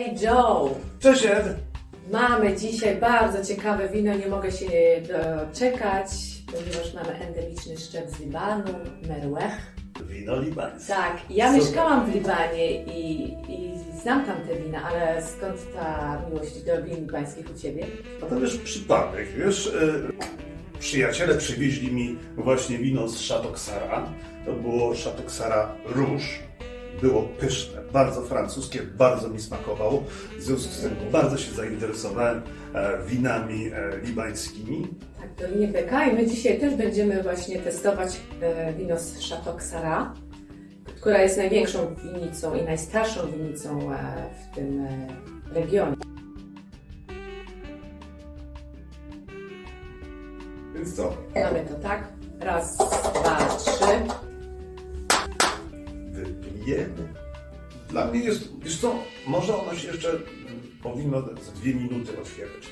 Hey Joe, Cześć Ed! mamy dzisiaj bardzo ciekawe wino, nie mogę się doczekać, ponieważ mamy endemiczny szczep z Libanu, Merwech. Wino libańskie. Tak, ja Super. mieszkałam w Libanie i, i znam tam te wina, ale skąd ta miłość do win libańskich u Ciebie? A to wiesz, przypadek, wiesz, e, przyjaciele przywieźli mi właśnie wino z Szatoksara. To było Szatoksara Rouge. Było pyszne, bardzo francuskie, bardzo mi smakowało. W związku z tym bardzo się zainteresowałem e, winami e, libańskimi. Tak, to nie Beka i my dzisiaj też będziemy właśnie testować e, wino z Chateau Xara, która jest największą winnicą i najstarszą winnicą w tym regionie. Więc co? Mamy to tak. Raz, Wypijemy. Dla mnie jest, wiesz co, może ono się jeszcze powinno z dwie minuty otwierać,